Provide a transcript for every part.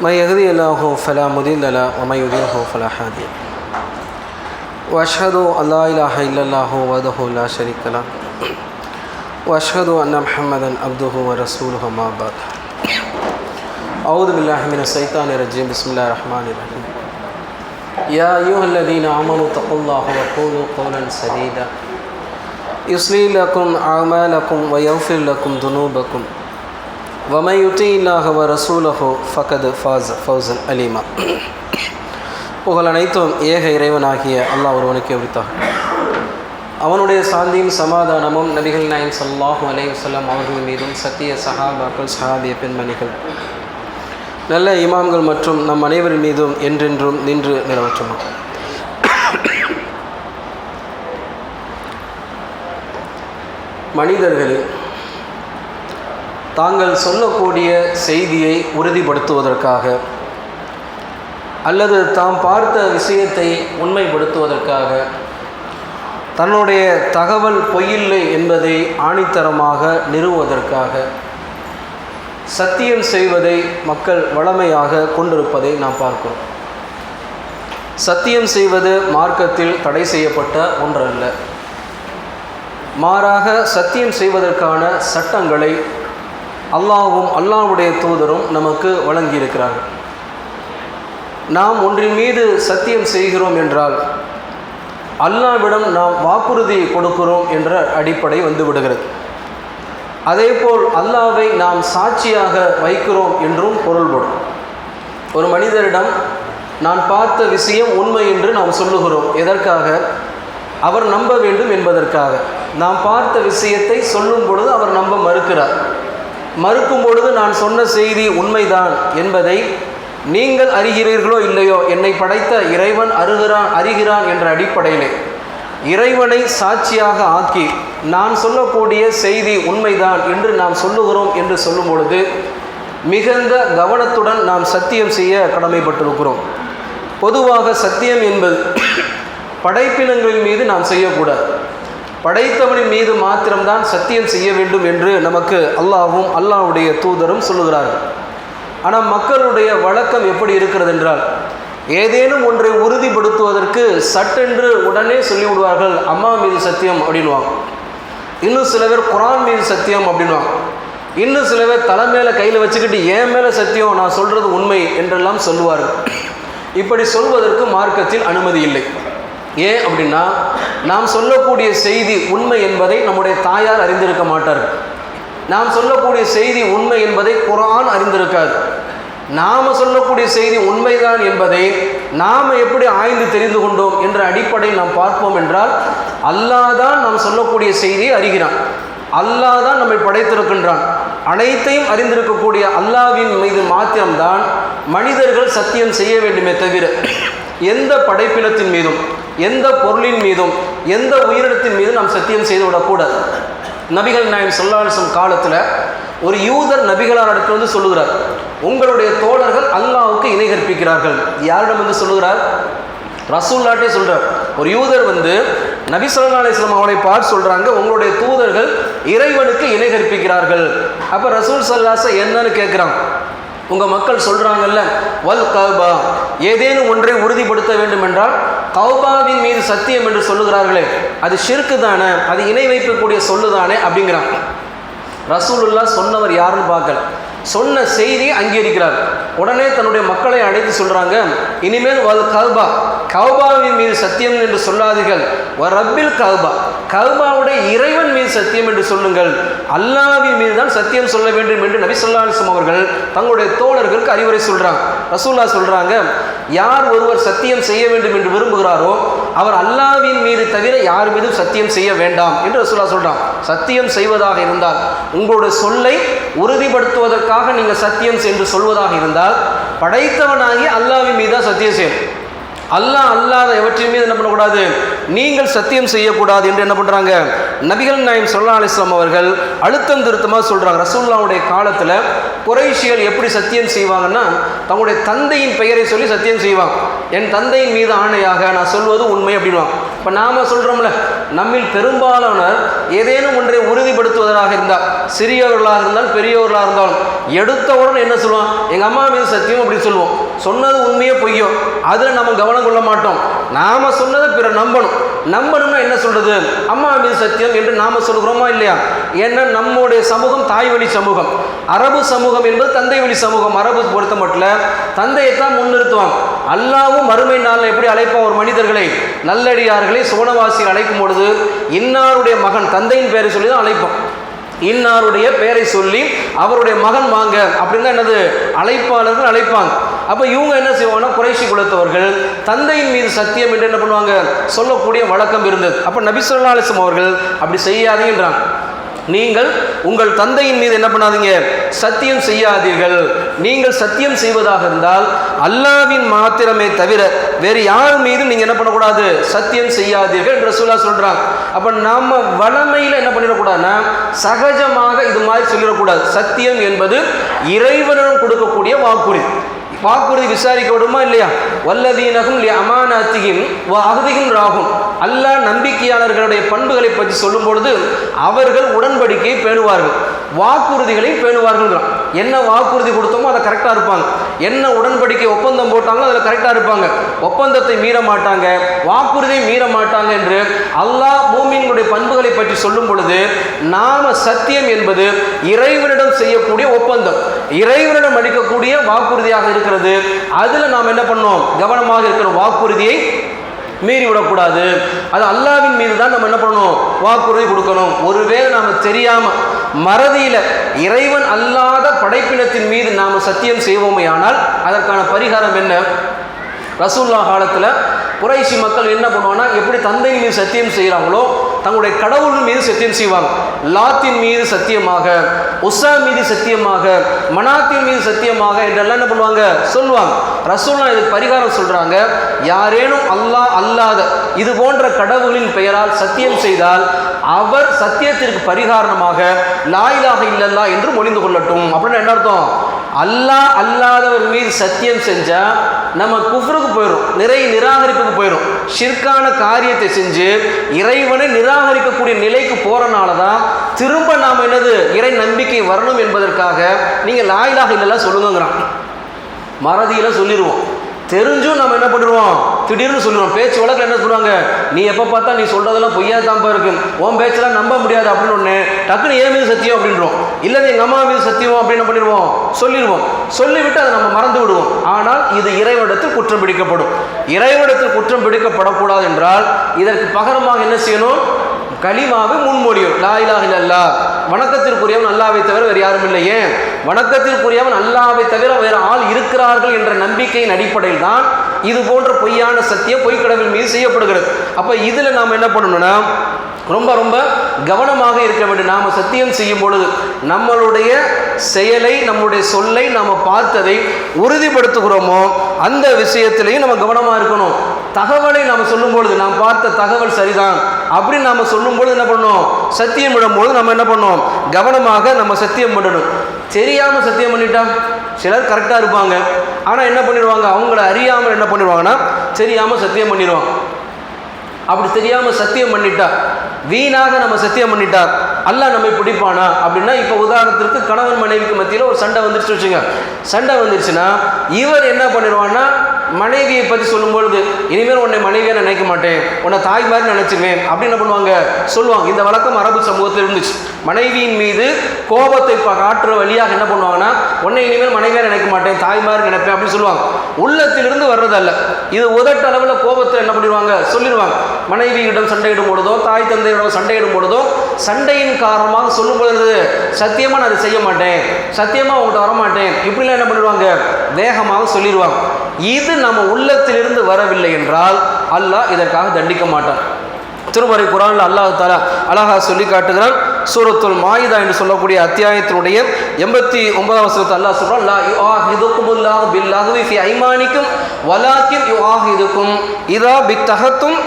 من يهدي الله فلا مضل له ومن يضلله فلا هادي له. وأشهد أن لا إله إلا الله وحده لا شريك له. وأشهد أن محمدا عبده ورسوله ما بعد. أعوذ بالله من الشيطان الرجيم. بسم الله الرحمن الرحيم. يا أيها الذين آمنوا اتقوا الله وقولوا قولا سديدا. يصلي لكم أعمالكم ويغفر لكم ذنوبكم. ومن يطع الله ورسوله فقد فاز فوزا أليما புகழ் அனைத்தும் ஏக இறைவனாகிய அல்லாஹ் ஒருவனுக்கு உரித்தாக அவனுடைய சாந்தியும் சமாதானமும் நபிகள் நாயம் சல்லாஹூ அலைஹி வஸல்லம் அவர்கள் மீதும் சத்திய சஹாபாக்கள் சஹாபிய பெண்மணிகள் நல்ல இமாம்கள் மற்றும் நம் அனைவரின் மீதும் என்றென்றும் நின்று நிலவற்றுமா மனிதர்கள் தாங்கள் சொல்லக்கூடிய செய்தியை உறுதிப்படுத்துவதற்காக அல்லது தாம் பார்த்த விஷயத்தை உண்மைப்படுத்துவதற்காக தன்னுடைய தகவல் பொய்யில்லை என்பதை ஆணித்தரமாக நிறுவுவதற்காக சத்தியம் செய்வதை மக்கள் வளமையாக கொண்டிருப்பதை நாம் பார்க்கிறோம். சத்தியம் செய்வது மார்க்கத்தில் தடை செய்யப்பட்ட ஒன்றல்ல. மாறாக சத்தியம் செய்வதற்கான சட்டங்களை அல்லாவும் அல்லாவுடைய தூதரும் நமக்கு வழங்கியிருக்கிறார்கள் நாம் ஒன்றின் மீது சத்தியம் செய்கிறோம் என்றால் அல்லாவிடம் நாம் வாக்குறுதி கொடுக்கிறோம் என்ற அடிப்படை வந்து விடுகிறது அதேபோல் அல்லாவை நாம் சாட்சியாக வைக்கிறோம் என்றும் பொருள்படும். ஒரு மனிதரிடம் நான் பார்த்த விஷயம் உண்மை என்று நாம் சொல்லுகிறோம். எதற்காக? அவர் நம்ப வேண்டும் என்பதற்காக. நாம் பார்த்த விஷயத்தை சொல்லும் பொழுது அவர் நம்ப மறுக்கிறார். மறுக்கும் பொழுது நான் சொன்ன செய்தி உண்மைதான் என்பதை நீங்கள் அறிகிறீர்களோ இல்லையோ என்னை படைத்த இறைவன் அருகிறான் அறிகிறான் என்ற அடிப்படையிலே. இறைவனை சாட்சியாக ஆக்கி நான் சொல்லக்கூடிய செய்தி உண்மைதான் என்று நாம் சொல்லுகிறோம் என்று சொல்லும் பொழுது மிகுந்த கவனத்துடன் நாம் சத்தியம் செய்ய கடமைப்பட்டிருக்கிறோம். பொதுவாக சத்தியம் என்பது படைப்பினங்களின் மீது நாம் செய்யக்கூடாது. படைத்தவனின் மீது மாத்திரம்தான் சத்தியம் செய்ய வேண்டும் என்று நமக்கு அல்லாவும் அல்லாவுடைய தூதரும் சொல்லுகிறார்கள். ஆனால் மக்களுடைய வழக்கம் எப்படி இருக்கிறது என்றால் ஏதேனும் ஒன்றை உறுதிப்படுத்துவதற்கு சட்டென்று உடனே சொல்லிவிடுவார்கள் அம்மா மீது சத்தியம் அப்படின்வாங்க இன்னும் சில பேர் குரான் மீது சத்தியம் அப்படின்வாங்க இன்னும் சில பேர் தலை மேலே கையில் வச்சுக்கிட்டு ஏன் மேலே சத்தியம் நான் சொல்கிறது உண்மை என்றெல்லாம் சொல்லுவார்கள். இப்படி சொல்வதற்கு மார்க்கத்தில் அனுமதி இல்லை. ஏன் அப்படின்னா நாம் சொல்லக்கூடிய செய்தி உண்மை என்பதை நம்முடைய தாயார் அறிந்திருக்க மாட்டார்கள் நாம் சொல்லக்கூடிய செய்தி உண்மை என்பதை குரான் அறிந்திருக்காது நாம் சொல்லக்கூடிய செய்தி உண்மைதான் என்பதை நாம் எப்படி ஆய்ந்து தெரிந்து கொண்டோம் என்ற அடிப்படையில் நாம் பார்ப்போம் என்றால் அல்லாஹ் தான் நாம் சொல்லக்கூடிய செய்தியை அறிகிறான். அல்லாஹ் தான் நம்மை படைத்திருக்கின்றான். அனைத்தையும் அறிந்திருக்கக்கூடிய அல்லாவின் மீது மாத்திரம்தான் மனிதர்கள் சத்தியம் செய்ய வேண்டுமே தவிர எந்த படைப்பினத்தின் மீதும் எந்த பொருளின் மீதும் எந்த உயிரினத்தின் மீதும் நாம் சத்தியம் செய்து விடக்கூடாது. நபிகள் நாயம் சொல்லாசம் காலத்தில் ஒரு யூதர் நபிகளார் இடத்துல வந்து சொல்லுகிறார் உங்களுடைய தோழர்கள் அல்லாவுக்கு இணை கற்பிக்கிறார்கள். யாரிடம் வந்து சொல்லுகிறார்? ரசூல்லாட்டே சொல்கிறார் ஒரு யூதர் வந்து நபி சொல்லா அலிஸ்லாம் அவனை பார்த்து சொல்கிறாங்க உங்களுடைய தூதர்கள் இறைவனுக்கு இணை கற்பிக்கிறார்கள். அப்போ ரசூல் சல்லாச என்னன்னு கேட்குறான் உங்கள் மக்கள் சொல்கிறாங்கல்ல வல் கௌபா ஏதேனும் ஒன்றை உறுதிப்படுத்த வேண்டும் என்றால் கௌபாவின் மீது சத்தியம் என்று சொல்லுகிறார்களே அது ஷிர்க்கு தானே அது இணை வைக்கக்கூடிய சொல்லு தானே அப்படிங்கிறான் ரசூலுல்லா சொன்னவர் யாருன்னு பார்க்கல. சொன்ன செய்தியை அங்கீகரிக்கிறார். உடனே தன்னுடைய மக்களை அழைத்து சொல்கிறாங்க இனிமேல் வல் கல்பா கவுபாவின் மீது சத்தியம் என்று சொல்லாதீர்கள். ரப்பில் கல்பா கல்பாவுடைய இறைவன் மீது சத்தியம் என்று சொல்லுங்கள். அல்லாவின் மீது தான் சத்தியம் சொல்ல வேண்டும் என்று நபி சொல்லாசம் அவர்கள் தங்களுடைய தோழர்களுக்கு அறிவுரை சொல்கிறாங்க ரசூல்லா சொல்கிறாங்க யார் ஒருவர் சத்தியம் செய்ய வேண்டும் என்று விரும்புகிறாரோ அவர் அல்லாவின் மீது தவிர யார் மீதும் சத்தியம் செய்ய வேண்டாம் என்று ரசூல்லா சொல்கிறான் சத்தியம் செய்வதாக இருந்தால் உங்களுடைய சொல்லை உறுதிப்படுத்துவதற்காக நீங்கள் சத்தியம் என்று சொல்வதாக இருந்தால் படைத்தவனாகி அல்லாவின் மீது தான் சத்தியம் செய்யும் அல்லாஹ் அல்லாத எவற்றின் மீது என்ன பண்ணக்கூடாது? நீங்கள் சத்தியம் செய்யக்கூடாது என்று என்ன பண்ணுறாங்க நபிகள் நாயம் சொல்லா அலிஸ்லாம் அவர்கள் அழுத்தம் திருத்தமாக சொல்கிறாங்க ரசூல்லாவுடைய காலத்தில் குறைஷியல் எப்படி சத்தியம் செய்வாங்கன்னா தங்களுடைய தந்தையின் பெயரை சொல்லி சத்தியம் செய்வாங்க. என் தந்தையின் மீது ஆணையாக நான் சொல்வது உண்மை அப்படின்வாங்க இப்போ நாம் சொல்கிறோம்ல நம்மில் பெரும்பாலானவர் ஏதேனும் ஒன்றை உறுதிப்படுத்துவதாக இருந்தால் சிறியவர்களாக இருந்தாலும் பெரியவர்களாக இருந்தாலும் எடுத்தவுடன் என்ன சொல்லுவான்? எங்கள் அம்மா மீது சத்தியம் அப்படி சொல்லுவோம். சொன்னது உண்மையே பொய்யோ அதில் நம்ம கவனம் கொள்ள மாட்டோம். நாம் சொன்னதை பிற நம்பணும். நம்பணும்னா என்ன சொல்கிறது அம்மா மீது சத்தியம் என்று நாம் சொல்கிறோமா இல்லையா? ஏன்னா நம்முடைய சமூகம் தாய் வழி சமூகம். அரபு சமூகம் என்பது தந்தை வழி சமூகம். அரபு பொறுத்த மட்டும் தந்தையை தான் முன்னிறுத்துவாங்க அல்லாவும் மறுமை நாளில் எப்படி அழைப்பான் ஒரு மனிதர்களை? நல்லடியார்களை சோனவாசியில் அழைக்கும் பொழுது இன்னாருடைய மகன் தந்தையின் பேரை சொல்லி தான் அழைப்போம் இன்னாருடைய பெயரை சொல்லி அவருடைய மகன் வாங்க அப்படின்னு தான் என்னது? அழைப்பாளர்கள் அழைப்பாங்க. அப்போ இவங்க என்ன செய்வாங்கன்னா குறைஷி குலத்தவர்கள் தந்தையின் மீது சத்தியம் என்று என்ன பண்ணுவாங்க? சொல்லக்கூடிய வழக்கம் இருந்தது. அப்போ நபிசுல்லா அலிஸ்லம் அவர்கள் அப்படி செய்யாதீங்கன்றாங்க. நீங்கள் உங்கள் தந்தையின் மீது என்ன பண்ணாதீங்க? சத்தியம் செய்யாதீர்கள். நீங்கள் சத்தியம் செய்வதாக இருந்தால் அல்லாவின் மாத்திரமே தவிர வேறு யார் மீதும் நீங்கள் என்ன பண்ணக்கூடாது? சத்தியம் செய்யாதீர்கள் என்று ரசூலா சொல்கிறாங்க அப்போ நம்ம வளமையில் என்ன பண்ணிடக்கூடாதுன்னா சகஜமாக இது மாதிரி சொல்லிடக்கூடாது. சத்தியம் என்பது இறைவனிடம் கொடுக்கக்கூடிய வாக்குறுதி. வாக்குறுதி விசாரிக்க விடுமா இல்லையா? வல்லதீனகும் அமானத்தியும் அகதியும் ராகும் அல்லாஹ் நம்பிக்கையாளர்களுடைய பண்புகளை பற்றி சொல்லும் பொழுது அவர்கள் உடன்படிக்கையை பேணுவார்கள். வாக்குறுதிகளை பேணுவார்கள் என்ன வாக்குறுதி கொடுத்தோமோ அதை கரெக்டாக இருப்பாங்க. என்ன உடன்படிக்கை ஒப்பந்தம் போட்டாங்களோ அதில் கரெக்டாக இருப்பாங்க. ஒப்பந்தத்தை மீற மாட்டாங்க வாக்குறுதியை மீற மாட்டாங்க என்று அல்லாஹ் பூமியினுடைய பண்புகளை பற்றி சொல்லும் பொழுது நாம சத்தியம் என்பது இறைவனிடம் செய்யக்கூடிய ஒப்பந்தம். இறைவனிடம் அளிக்கக்கூடிய வாக்குறுதியாக இருக்கிறது. அதில் நாம் என்ன பண்ணோம்? கவனமாக இருக்கிற வாக்குறுதியை மீறி விடக்கூடாது. அது அல்லாவின் மீது தான் நம்ம என்ன பண்ணணும்? வாக்குறுதி கொடுக்கணும். ஒருவேளை நாம் தெரியாம மறதியில இறைவன் அல்லாத படைப்பினத்தின் மீது நாம் சத்தியம் செய்வோமே ஆனால் அதற்கான பரிகாரம் என்ன? ரசூல்லா காலத்தில் குறைசி மக்கள் என்ன பண்ணுவாங்கன்னா எப்படி தந்தையின் மீது சத்தியம் செய்கிறாங்களோ தங்களுடைய கடவுள் மீது சத்தியம் செய்வாங்க. லாத்தின் மீது சத்தியமாக உஷா மீது சத்தியமாக மனாத்தின் மீது சத்தியமாக என்றெல்லாம் என்ன பண்ணுவாங்க? சொல்லுவாங்க. ரசூல்லா இதுக்கு பரிகாரம் சொல்கிறாங்க யாரேனும் அல்லாஹ் அல்லாத இது போன்ற கடவுளின் பெயரால் சத்தியம் செய்தால் அவர் சத்தியத்திற்கு பரிகாரணமாக லாயிலாக இல்லல்லா என்று மொழிந்து கொள்ளட்டும். அப்படின்னு என்ன அர்த்தம்? அல்லாஹ் அல்லாதவர் மீது சத்தியம் செஞ்சால் நம்ம குஃப்ருக்கு போயிடும் நிறை நிராகரிப்புக்கு போயிடும் ஷிர்கான காரியத்தை செஞ்சு இறைவனை நிராகரிக்கக்கூடிய நிலைக்கு போகிறனால தான் திரும்ப நாம் என்னது இறை நம்பிக்கை வரணும் என்பதற்காக நீங்கள் லாயிலாக இல்லைலாம் சொல்லுங்கிறான் மறதியில் சொல்லிடுவோம் தெரிஞ்சும் நம்ம என்ன பண்ணிடுவோம்? திடீர்னு சொல்லுவோம் பேச்சு வழக்கில் என்ன சொல்லுவாங்க? நீ எப்போ பார்த்தா நீ சொல்கிறதெல்லாம் பொய்யா தான்ப்பா இருக்கு. உன் பேச்செல்லாம் நம்ப முடியாது அப்படின்னு ஒன்று டக்குன்னு ஏன் மீது சத்தியம் அப்படின்றோம். இல்லை எங்கள் அம்மா மீது சத்தியம் அப்படின்னு என்ன பண்ணிடுவோம்? சொல்லிடுவோம். சொல்லிவிட்டு அதை நம்ம மறந்து விடுவோம். ஆனால் இது இறைவனிடத்தில் குற்றம் பிடிக்கப்படும். இறைவனிடத்தில் குற்றம் பிடிக்கப்படக்கூடாது என்றால் இதற்கு பகரமாக என்ன செய்யணும்? கலிமாவை முன்மொழியும். லா இலாஹ இல்லல்லா. வணக்கத்திற்குரியவன் அல்லாவை தவிர வேறு யாரும் இல்லை. ஏன்? வணக்கத்திற்குரியவன் அல்லாவை தவிர வேறு ஆள் இருக்கிறார்கள் என்ற நம்பிக்கையின் அடிப்படையில் தான் இது போன்ற பொய்யான சத்தியம் பொய்க்கடவில் மீது செய்யப்படுகிறது. அப்போ இதில் நாம் என்ன பண்ணணும்னா ரொம்ப ரொம்ப கவனமாக இருக்க வேண்டும் நாம் சத்தியம் செய்யும் பொழுது நம்மளுடைய செயலை நம்முடைய சொல்லை நாம் பார்த்ததை உறுதிப்படுத்துகிறோமோ அந்த விஷயத்திலையும் நம்ம கவனமாக இருக்கணும். தகவலை நாம் சொல்லும்பொழுது நாம் பார்த்த தகவல் சரிதான். அப்படின்னு நாம் சொல்லும்பொழுது என்ன பண்ணணும் சத்தியம் விடும்போது நம்ம என்ன பண்ணோம்? கவனமாக நம்ம சத்தியம் பண்ணணும் தெரியாமல் சத்தியம் பண்ணிட்டா சிலர் கரெக்டாக இருப்பாங்க. ஆனால் என்ன பண்ணிடுவாங்க? அவங்கள அறியாமல் என்ன பண்ணிடுவாங்கன்னா தெரியாமல் சத்தியம் பண்ணிடுவாங்க. அப்படி தெரியாமல் சத்தியம் பண்ணிட்டா வீணாக நம்ம சத்தியம் பண்ணிட்டார் அல்லாஹ் நம்மை பிடிப்பானா? அப்படின்னா இப்போ உதாரணத்திற்கு கணவன் மனைவிக்கு மத்தியில் ஒரு சண்டை வந்துருச்சு வச்சுங்க. சண்டை வந்துருச்சுன்னா இவர் என்ன பண்ணிடுவான்னா மனைவியை பற்றி சொல்லும்பொழுது இனிமேல் உன்னை மனைவியாக நினைக்க மாட்டேன் உன்னை தாய் மாதிரி நினச்சிருவேன் அப்படின்னு என்ன பண்ணுவாங்க? சொல்லுவாங்க. இந்த வழக்கம் அரபு சமூகத்தில் இருந்துச்சு. மனைவியின் மீது கோபத்தை காட்டுற வழியாக என்ன பண்ணுவாங்கன்னா உன்னை இனிமேல் மனைவியாக நினைக்க மாட்டேன் தாய் மாதிரி நினைப்பேன் அப்படின்னு சொல்லுவாங்க. உள்ளத்திலிருந்து வர்றதல்ல. இது உதட்ட அளவில் கோபத்தை என்ன பண்ணிடுவாங்க? சொல்லிடுவாங்க. மனைவியிடம் சண்டையிடும் பொழுதோ தாய் தந்தையிடம் சண்டையிடும் பொழுதோ சண்டையின் காரணமாக சொல்லும் பொழுது சத்தியமாக நான் அதை செய்ய மாட்டேன். சத்தியமாக உங்கள்கிட்ட வரமாட்டேன். இப்படிலாம் என்ன பண்ணிடுவாங்க வேகமாக சொல்லிடுவாங்க. இது நம்ம உள்ளத்திலிருந்து வரவில்லை என்றால் அல்லாஹ் இதற்காக தண்டிக்க மாட்டான். திருமறை குரானில் அல்லாஹ் தாலா அழகா சொல்லி காட்டுகிறான். சூரத்துல் மாயுதா என்று சொல்லக்கூடிய அத்தியாயத்தினுடைய எண்பத்தி ஒன்பதாம் வசனத்தை அல்லாஹ் சொல்கிறான் லா யுஆஹிதுக்குமுல்லாஹு பில்லஹ்வி ஃபி ஐமானிக்கும் வலாக்கின் இதுக்கும் இதா பித்தகத்தும்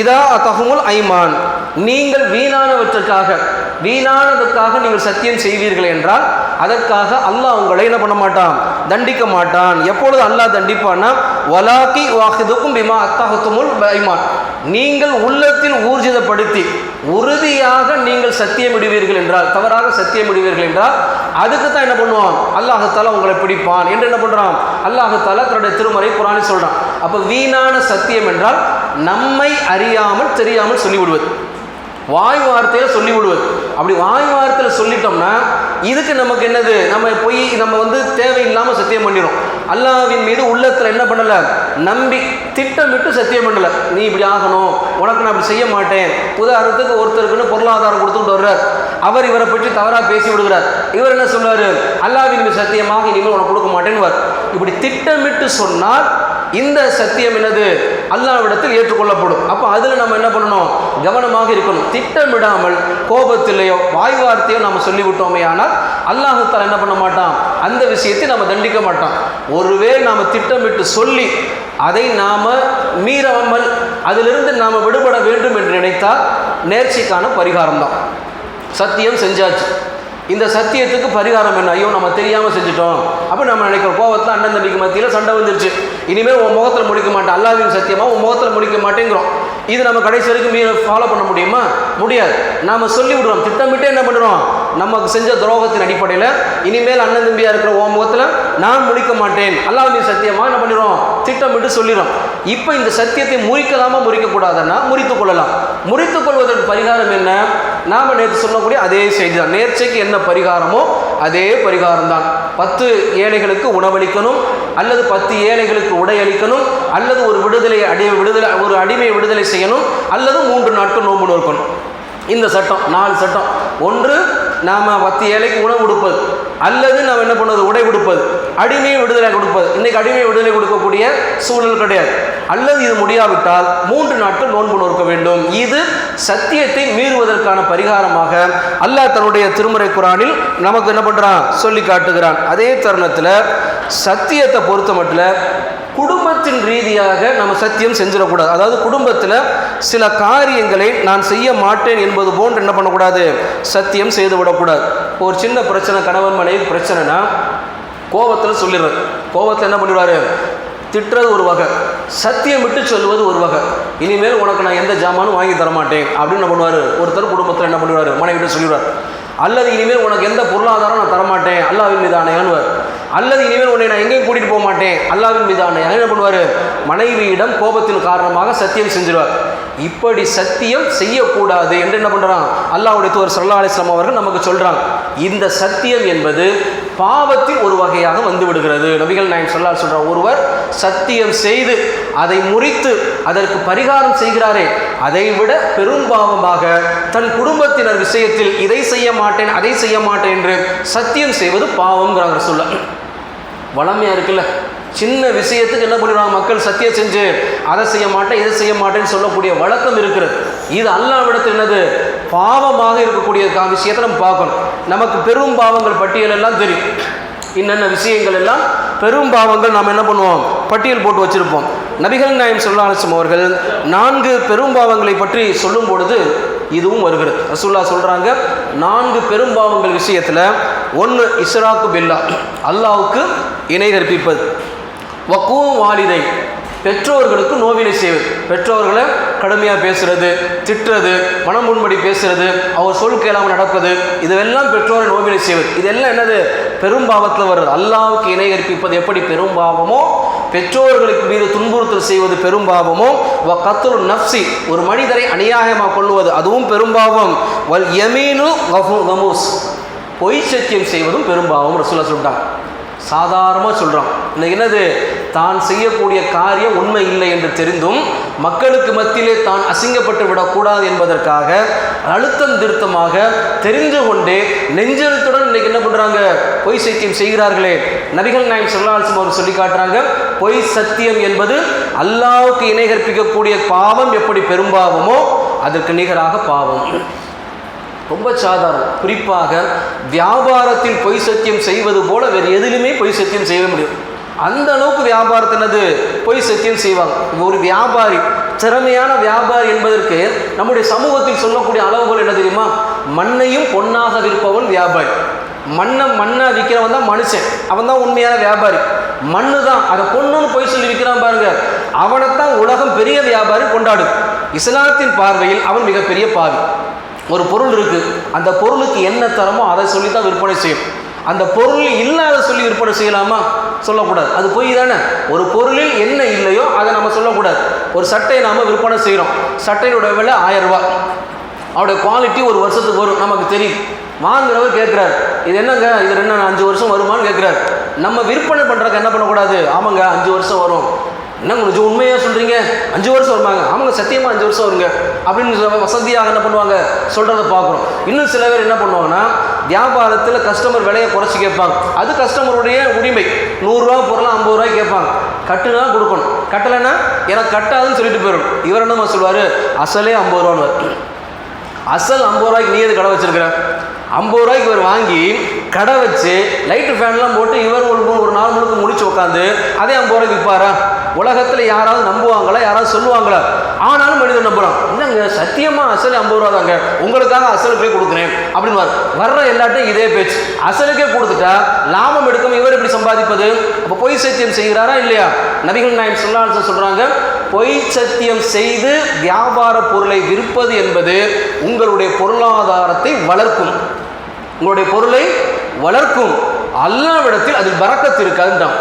இதா தகுமுல் ஐமான். நீங்கள் வீணானவற்றுக்காக வீணானதுக்காக நீங்கள் சத்தியம் செய்வீர்கள் என்றால் அதற்காக அல்லாஹ் உங்களை என்ன பண்ண மாட்டான்? தண்டிக்க மாட்டான். எப்பொழுது அல்லாஹ் தண்டிப்பான்னா வலாக்கி வாஹிதுக்கும் பிமா அத்தாகத்துமுல் பைமான். நீங்கள் உள்ளத்தில் ஊர்ஜிதப்படுத்தி உறுதியாக நீங்கள் சத்தியமிடுவீர்கள் என்றால் தவறாக சத்தியமிடுவீர்கள் என்றால் அதுக்கு தான் என்ன பண்ணுவான்? அல்லாஹத்தால உங்களை பிடிப்பான் என்று என்ன பண்ணுறான் அல்லாஹத்தால தன்னுடைய திருமறை குரானி சொல்கிறான் அப்போ வீணான சத்தியம் என்றால் நம்மை அறியாமல் தெரியாமல் சொல்லிவிடுவது. வாய் வார்த்தையில் சொல்லி விடுவது அப்படி வாய் வார்த்தையில் சொல்லிட்டோம்னா இதுக்கு நமக்கு என்னது? நம்ம போய் நம்ம வந்து தேவையில்லாமல் சத்தியம் பண்ணிடும் அல்லாவின் மீது உள்ளத்தில் என்ன பண்ணலை? நம்பி திட்டமிட்டு சத்தியம் பண்ணலை. நீ இப்படி ஆகணும். உனக்கு நான் அப்படி செய்ய மாட்டேன். உதாரணத்துக்கு ஒருத்தருக்குன்னு பொருளாதாரம் கொடுத்துட்டு வர்றார். அவர் இவரை பற்றி தவறாக பேசி விடுகிறார். இவர் என்ன சொல்றாரு? அல்லாவின் மீது சத்தியமாக இனிமேல் உனக்கு கொடுக்க மாட்டேன்னு இப்படி திட்டமிட்டு சொன்னால் இந்த சத்தியம் என்னது? அல்லாவிடத்தில் ஏற்றுக்கொள்ளப்படும். அப்போ அதில் நம்ம என்ன பண்ணணும்? கவனமாக இருக்கணும். திட்டமிடாமல் கோபத்திலேயோ வாய் வார்த்தையோ நம்ம சொல்லிவிட்டோமே ஆனால் அல்லாஹுத்தால் என்ன பண்ண மாட்டான்? அந்த விஷயத்தை நம்ம தண்டிக்க மாட்டான். ஒருவேளை நாம் திட்டமிட்டு சொல்லி அதை நாம் மீறாமல் அதிலிருந்து நாம் விடுபட வேண்டும் என்று நினைத்தால் நேர்ச்சிக்கான பரிகாரம் தான் சத்தியம் செஞ்சாச்சு. இந்த சத்தியத்துக்கு பரிகாரம் என்ன? ஐயோ நம்ம தெரியாமல் செஞ்சுட்டோம். அப்போ நம்ம நினைக்கிறோம் கோபத்தில் அண்ணன் தம்பிக்கு மத்தியில் சண்டை வந்துருச்சு. இனிமேல் உன் முகத்தில் முடிக்க மாட்டேன். அல்லாவின் சத்தியமாக உன் முகத்தில் முடிக்க மாட்டேங்கிறோம். இது நம்ம கடைசி வரைக்கும் மீ ஃபாலோ பண்ண முடியுமா? முடியாது. நாம் சொல்லி விடுறோம் திட்டமிட்டு என்ன பண்ணுறோம் நமக்கு செஞ்ச துரோகத்தின் அடிப்படையில் இனிமேல் அண்ணன் தம்பியாக இருக்கிற ஓ முகத்தில் நான் முடிக்க மாட்டேன். அல்லாவின் சத்தியமாக என்ன பண்ணிடுறோம் திட்டமிட்டு சொல்லிடும் இப்போ இந்த சத்தியத்தை முறிக்கலாமா முறிக்கக்கூடாதுன்னா முறித்து கொள்ளலாம். முறித்து கொள்வதற்கு பரிகாரம் என்ன? நாம் நேற்று சொல்லக்கூடிய அதே செய்தி தான் நேர்ச்சைக்கு என்ன பரிகாரமோ அதே பரிகாரம் தான் பத்து ஏழைகளுக்கு உணவளிக்கணும் அல்லது பத்து ஏழைகளுக்கு உடை அளிக்கணும் அல்லது ஒரு விடுதலை அடி விடுதலை ஒரு அடிமை விடுதலை செய்யணும் அல்லது மூன்று நாட்கள் நோன்பு நோக்கணும். இந்த சட்டம் நாலு சட்டம். ஒன்று நாம் பத்து ஏழைக்கு உணவு கொடுப்பது. அல்லது நாம் என்ன பண்ணுவது? உடை கொடுப்பது அடிமை விடுதலை கொடுப்பது. இன்னைக்கு அடிமை விடுதலை கொடுக்கக்கூடிய சூழல் கிடையாது. அல்லது இது முடியாவிட்டால் மூன்று நாட்கள் நோன்பு நோக்க வேண்டும். இது சத்தியத்தை மீறுவதற்கான பரிகாரமாக அல்லாஹ் தன்னுடைய திருமுறை குரானில் நமக்கு என்ன பண்ணுறான் சொல்லி காட்டுகிறான். அதே தருணத்தில் சத்தியத்தை பொறுத்த மட்டும் குடும்பத்தின் ரீதியாக நம்ம சத்தியம் செஞ்சிடக்கூடாது. அதாவது குடும்பத்தில் சில காரியங்களை நான் செய்ய மாட்டேன் என்பது போன்று என்ன பண்ணக்கூடாது? சத்தியம் செய்து விடக்கூடாது ஒரு சின்ன பிரச்சனை கணவன் மனைவி பிரச்சனைனா கோபத்தில் சொல்லிடுறது. கோபத்தில் என்ன பண்ணிடுவாரு? திட்டுறது ஒரு வகை. சத்தியம் விட்டு சொல்லுவது ஒரு வகை. இனிமேல் உனக்கு நான் எந்த ஜாமானும் வாங்கி தர மாட்டேன் அப்படின்னு என்ன பண்ணுவார்? ஒருத்தர் குடும்பத்தில் என்ன பண்ணுவார் மனைவிட்டு சொல்லிடுவார். அல்லது இனிமேல் உனக்கு எந்த பொருளாதாரம் நான் தரமாட்டேன்? அல்லாவின் மீது ஆணையான்வார் அல்லது இனிமேல் உன்னை நான் எங்கேயும் கூட்டிகிட்டு போக மாட்டேன். அல்லாவின் மீது என்ன பண்ணுவார்? மனைவியிடம் கோபத்தின் காரணமாக சத்தியம் செஞ்சிருவார். இப்படி சத்தியம் செய்யக்கூடாது என்று என்ன பண்ணுறான் அல்லாவுடைய தூர் சல்லா அலிஸ்லாம் அவர்கள் நமக்கு சொல்கிறாங்க இந்த சத்தியம் என்பது பாவத்தில் ஒரு வகையாக வந்து விடுகிறது. நபிகள் நாயம் சொல்லா சொல்ற ஒருவர் சத்தியம் செய்து அதை முறித்து அதற்கு பரிகாரம் செய்கிறாரே அதை விட பெரும்பாவமாக தன் குடும்பத்தினர் விஷயத்தில் இதை செய்ய மாட்டேன் அதை செய்ய மாட்டேன் என்று சத்தியம் செய்வது பாவம்ங்கிறாங்க சொல்ல வளமையாக இருக்குல்ல? சின்ன விஷயத்துக்கு என்ன பண்ணிடுவாங்க மக்கள்? சத்தியம் செஞ்சு அதை செய்ய மாட்டேன் இதை செய்ய மாட்டேன்னு சொல்லக்கூடிய வழக்கம் இருக்கிறது. இது அல்லாவிடத்தில் என்னது? பாவமாக இருக்கக்கூடிய விஷயத்தை நம்ம பார்க்கணும். நமக்கு பெரும் பாவங்கள் பட்டியல் எல்லாம் தெரியும். என்னென்ன விஷயங்கள் எல்லாம் பெரும் பாவங்கள் நாம் என்ன பண்ணுவோம்? பட்டியல் போட்டு வச்சுருப்போம். நபிகள் நாயம் சொல்லாசம் அவர்கள் நான்கு பெரும் பாவங்களை பற்றி சொல்லும் பொழுது இதுவும் வருகிறது. ரசூல்லா சொல்கிறாங்க நான்கு பெரும்பாவங்கள் விஷயத்தில் ஒன்று இஸ்ராக்கு பில்லா அல்லாவுக்கு இணை கற்பிப்பது. வக்குவும் வாலிதை பெற்றோர்களுக்கு நோவினை செய்வது. பெற்றோர்களை கடுமையாக பேசுறது திட்டுறது மனம் முன்படி பேசுறது அவர் சொல் கேளாமல் நடப்பது இதுவெல்லாம் பெற்றோரை நோவினை செய்வது. இதெல்லாம் என்னது? பெரும்பாவத்தில் வருது. அல்லாவுக்கு இணை கற்பிப்பது எப்படி பெரும் பாவமோ பெற்றோர்களுக்கு மீது துன்புறுத்தல் செய்வது பெரும்பாவமோ வ கத்துரு நப்சி ஒரு மனிதரை அநியாயமாக கொள்வது அதுவும் பெரும்பாவம் வல் யமீனு கமூஸ் பொய் சத்தியம் செய்வதும் பெரும்பாவம் ரசூலா சொல்லிட்டாங்க சாதாரணமாக சொல்கிறான் இன்னைக்கு என்னது? தான் செய்யக்கூடிய காரியம் உண்மை இல்லை என்று தெரிந்தும் மக்களுக்கு மத்தியிலே தான் அசிங்கப்பட்டு விடக்கூடாது என்பதற்காக அழுத்தம் திருத்தமாக தெரிந்து கொண்டே நெஞ்செழுத்துடன் இன்னைக்கு என்ன பண்ணுறாங்க பொய் சத்தியம் செய்கிறார்களே. நபிகள் நாயம் சொல்லாசம் அவர் சொல்லி காட்டுறாங்க பொய் சத்தியம் என்பது அல்லாவுக்கு இணை கற்பிக்கக்கூடிய பாவம் எப்படி பெரும்பாவமோ அதற்கு நிகராக பாவம். ரொம்ப சாதாரணம். குறிப்பாக வியாபாரத்தில் பொய் சத்தியம் செய்வது போல வேறு எதிலுமே பொய் சத்தியம் செய்ய முடியும் அந்த அளவுக்கு வியாபாரத்தினது பொய் சத்தியம் செய்வாங்க. ஒரு வியாபாரி திறமையான வியாபாரி என்பதற்கு நம்முடைய சமூகத்தில் சொல்லக்கூடிய அளவுகள் என்ன தெரியுமா? மண்ணையும் பொன்னாக விற்பவன் வியாபாரி. மண்ணை மண்ணை விற்கிறவன் தான் மனுஷன். அவன் தான் உண்மையான வியாபாரி. மண்ணு தான். அதை பொண்ணுன்னு போய் சொல்லி விற்கிறான் பாருங்க. அவனைத்தான் உலகம் பெரிய வியாபாரி கொண்டாடும் இஸ்லாத்தின் பார்வையில் அவன் மிகப்பெரிய பாவி. ஒரு பொருள் இருக்குது அந்த பொருளுக்கு என்ன தரமோ அதை சொல்லி தான் விற்பனை செய்யும். அந்த பொருள் இல்லாத சொல்லி விற்பனை செய்யலாமா? சொல்லக்கூடாது. அது பொய் தானே? ஒரு பொருளில் என்ன இல்லையோ அதை நம்ம சொல்லக்கூடாது. ஒரு சட்டையை நாம் விற்பனை செய்கிறோம் சட்டையோட விலை ஆயிரம் ரூபா அவருடைய குவாலிட்டி ஒரு வருஷத்துக்கு வரும் நமக்கு தெரியும். வாங்குறவர் கேட்குறாரு இது என்னங்க? இது என்ன அஞ்சு வருஷம் வருமான்னு கேட்குறாரு நம்ம விற்பனை பண்ணுறதுக்கு என்ன பண்ணக்கூடாது? ஆமாங்க அஞ்சு வருஷம் வரும். என்ன கொஞ்சம் உண்மையாக சொல்கிறீங்க அஞ்சு வருஷம் வருவாங்க ஆமாங்க சத்தியமாக அஞ்சு வருஷம் வருங்க. அப்படின்னு சொல்ல வசதியாக என்ன பண்ணுவாங்க? சொல்கிறத பார்க்குறோம். இன்னும் சில பேர் என்ன பண்ணுவாங்கன்னா வியாபாரத்தில் கஸ்டமர் விலையை குறைச்சி கேட்பாங்க. அது கஸ்டமருடைய உரிமை. நூறுரூவா பொருளாக ஐம்பது ரூபாய் கேட்பாங்க. கட்டுனா கொடுக்கணும். கட்டலைன்னா எனக்கு கட்டாதுன்னு சொல்லிட்டு போயிடும் இவர் என்னமா சொல்லுவார்? அசலே ஐம்பது ரூபான்னு அசல் ஐம்பது ரூபாய்க்கு நீ எது கடை வச்சிருக்கிற? ஐம்பது ரூபாய்க்கு இவர் வாங்கி கடை வச்சு லைட்டு ஃபேன்லாம் போட்டு இவர் ஒரு ஒரு நாள் முழுக்க முடிச்சு உட்காந்து அதே ஐம்பது ரூபாய்க்கு விற்பாரா? உலகத்தில் யாராவது நம்புவாங்களா? யாராவது சொல்லுவாங்களா? ஆனாலும் மனிதன் நம்புகிறான் என்னங்க சத்தியமாக அசல் ஐம்பது ரூபா தாங்க? உங்களுக்காக அசலுக்கே போய் கொடுக்குறேன். அப்படின்னு வர்ற எல்லாட்டையும் இதே பேச்சு. அசலுக்கே கொடுத்துட்டா லாபம் எடுக்கும் இவர் எப்படி சம்பாதிப்பது? அப்போ பொய் சத்தியம் செய்கிறாரா இல்லையா? நபிகள் நாயம் சொல்லான்னு சொல்கிறாங்க பொய் சத்தியம் செய்து வியாபார பொருளை விற்பது என்பது உங்களுடைய பொருளாதாரத்தை வளர்க்கும். உங்களுடைய பொருளை வளர்க்கும். அல்லாவிடத்தில் அதில் பறக்கத்து இருக்காதுன்றான்.